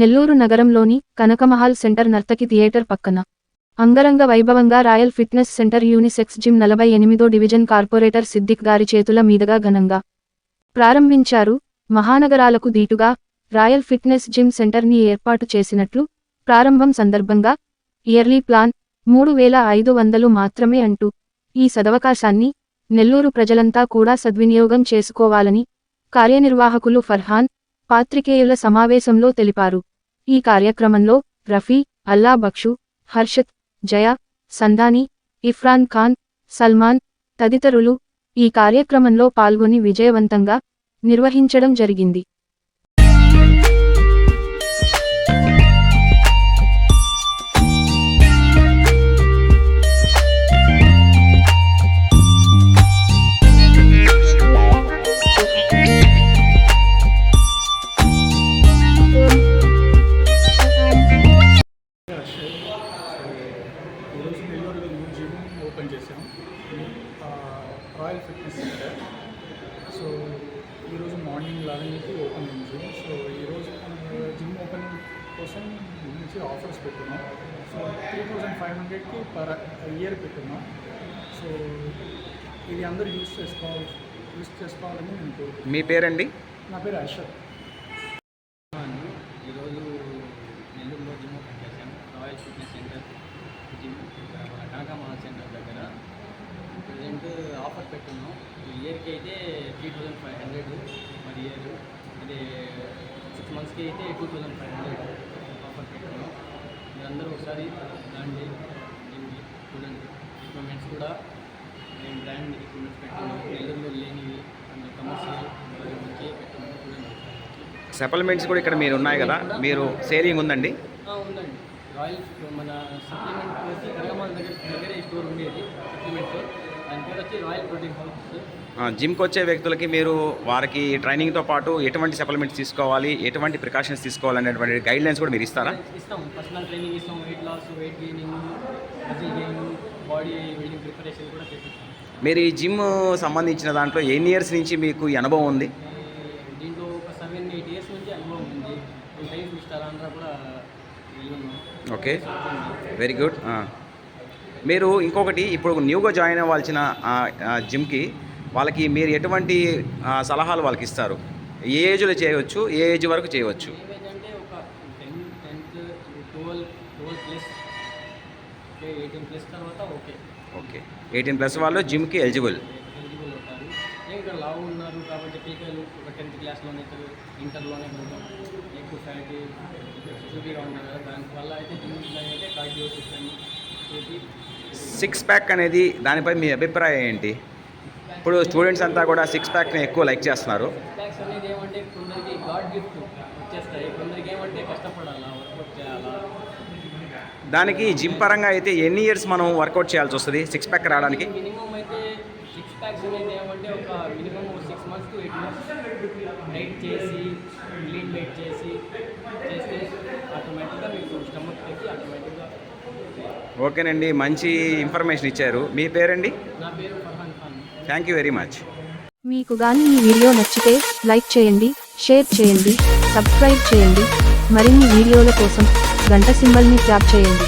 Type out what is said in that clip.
నెల్లూరు నగరంలోని Kanakamahal centre నర్తకి theatre పక్కన. అంగరంగ వైభవంగా royal fitness centre unisex gym నలభై ఎనిమిదో డివిజన్ కార్పొరేటర్ సిద్దిక్ గారి చేతుల మీదుగా ఘనంగా ప్రారంభించారు. మహానగరాలకు దీటుగా రాయల్ ఫిట్నెస్ జిమ్ సెంటర్ని ఏర్పాటు చేసినట్లు ప్రారంభం సందర్భంగా ఇయర్లీ ప్లాన్ మూడు వేల ఐదు వందలు మాత్రమే అంటూ ఈ సదవకాశాన్ని నెల్లూరు ప్రజలంతా కూడా సద్వినియోగం చేసుకోవాలని కార్యనిర్వాహకులు ఫర్హాన్ పాత్రికేయుల సమావేశంలో తెలిపారు. ఈ కార్యక్రమంలో రఫీ అల్లా బక్షు హర్షత్ జయ సందాని ఇఫ్రాన్ ఖాన్ సల్మాన్ తదితరులు ఈ కార్యక్రమంలో పాల్గొని విజయవంతంగా నిర్వహించడం జరిగింది. ఆ, రాయల్ ఫిట్నెస్ సెంటర్ సో ఈరోజు మార్నింగ్ లెవెన్కి ఓపెన్ అయింది సో ఈరోజు జిమ్ ఓపెనింగ్ కోసం నుంచి ఆఫర్స్ పెట్టున్నాం సో త్రీ థౌజండ్ ఫైవ్ హండ్రెడ్కి పర్ ఇయర్ పెట్టున్నాం సో ఇది అందరూ యూస్ చేసుకోవాలి యూస్ చేసుకోవాలని నేను కోరుకుంటున్నాను. మీ పేరండి? నా పేరు అండి ఈరోజు నెల్లూరులో జిమ్ ఓపెన్ చేశాను రాయల్ ఫిట్నెస్ సెంటర్ జిమ్ ఇక్కడ మన కనకమహల్ సెంటర్ దగ్గర. ఆఫర్ పెట్టున్నాం ఈ ఇయర్కి అయితే త్రీ థౌజండ్ ఫైవ్ హండ్రెడ్ మరి ఇయర్ అదే సిక్స్ మంత్స్కి అయితే two thousand five hundred offer పెట్టున్నాం మీరందరూ ఒకసారి రండి జిమ్కి చూడండి. ఎక్విప్మెంట్స్ కూడా మేము బ్రాండ్ ఎక్విప్మెంట్స్ పెట్టున్నాం నెల్లూరులో లేనివి కమర్షియల్ మంచి పెట్టున్నాం చూడండి. సప్లిమెంట్స్ కూడా ఇక్కడ మీరు ఉన్నాయి కదా. మీరు సేలింగ్ ఉందండి? ఉందండి. రాయల్ మన సప్లిమెంట్ వచ్చి కనకమాల దగ్గర దగ్గరే ఈ స్టోర్ ఉండేది సప్లిమెంట్ జిమ్కి వచ్చే వ్యక్తులకి మీరు వారికి ట్రైనింగ్తో పాటు ఎటువంటి సప్లిమెంట్స్ తీసుకోవాలి ఎటువంటి ప్రికాషన్స్ తీసుకోవాలి అనేటువంటి గైడ్ లైన్స్ కూడా మీరు ఇస్తారా? ఇస్తాం పర్సనల్ ట్రైనింగ్ ఇస్తాం weight loss weight gaining gain body building preparation కూడా చేపిస్తాం మీరు ఈ జిమ్ సంబంధించిన దాంట్లో ఎన్ని ఇయర్స్ నుంచి మీకు ఈ అనుభవం ఉంది? దీంట్లో ఒక సెవెన్ ఎయిట్ ఇయర్స్ నుంచి అనుభవం ఉంది. టూ కూడా ఓకే. వెరీ గుడ్ మీరు ఇంకొకటి ఇప్పుడు న్యూగా జాయిన్ అవ్వాల్సిన జిమ్కి వాళ్ళకి మీరు ఎటువంటి సలహాలు వాళ్ళకి ఇస్తారు ఏ ఏజ్లో చేయవచ్చు ఏ ఏజ్ వరకు చేయవచ్చు ఓకే ఎయిటీన్ ప్లస్ వాళ్ళు జిమ్కి ఎలిజిబుల్ లావు ఉన్నారు కాబట్టి ఒక టెన్త్ క్లాస్లోనే ఇంటర్లోనే కొంచెం ఎక్కువ ఫ్యాటీ హెవీగా ఉన్నారు కదా దానివల్ల అయితే జిమ్ అయితే కార్డియో చేసి సిక్స్ ప్యాక్ అనేది దానిపై మీ అభిప్రాయం ఏంటి? ఇప్పుడు స్టూడెంట్స్ అంతా కూడా సిక్స్ ప్యాక్ని ఎక్కువ లైక్ చేస్తున్నారు. బ్యాక్స్ అనేది ఏమంటే కొందరికి గాడ్ గిఫ్ట్ వచ్చేస్తాయి కొందరికి ఏమంటే కష్టపడాలా వర్కౌట్ చేయాలా? దానికి జిమ్ పరంగా అయితే ఎన్ని ఇయర్స్ మనం వర్కౌట్ చేయాల్సి వస్తుంది సిక్స్ ప్యాక్ రావడానికి? మినిమం అయితే సిక్స్ ప్యాక్స్ అనేది ఏమంటే ఒక minimum six months to eight months diet చేసి క్లీన్ డైట్ చేసి చేస్తే ఆటోమేటిక్గా మీకు స్టమక్ పెట్టి ఆటోమేటిక్గా ఓకేనండి మంచి ఇన్ఫర్మేషన్ ఇచ్చారు. మీ పేరండి? థ్యాంక్ యూ వెరీ మచ్ మీకు గాని ఈ వీడియో నచ్చితే లైక్ చేయండి షేర్ చేయండి సబ్స్క్రైబ్ చేయండి. మరిన్ని వీడియోల కోసం గంట సింబల్ని ట్యాప్ చేయండి.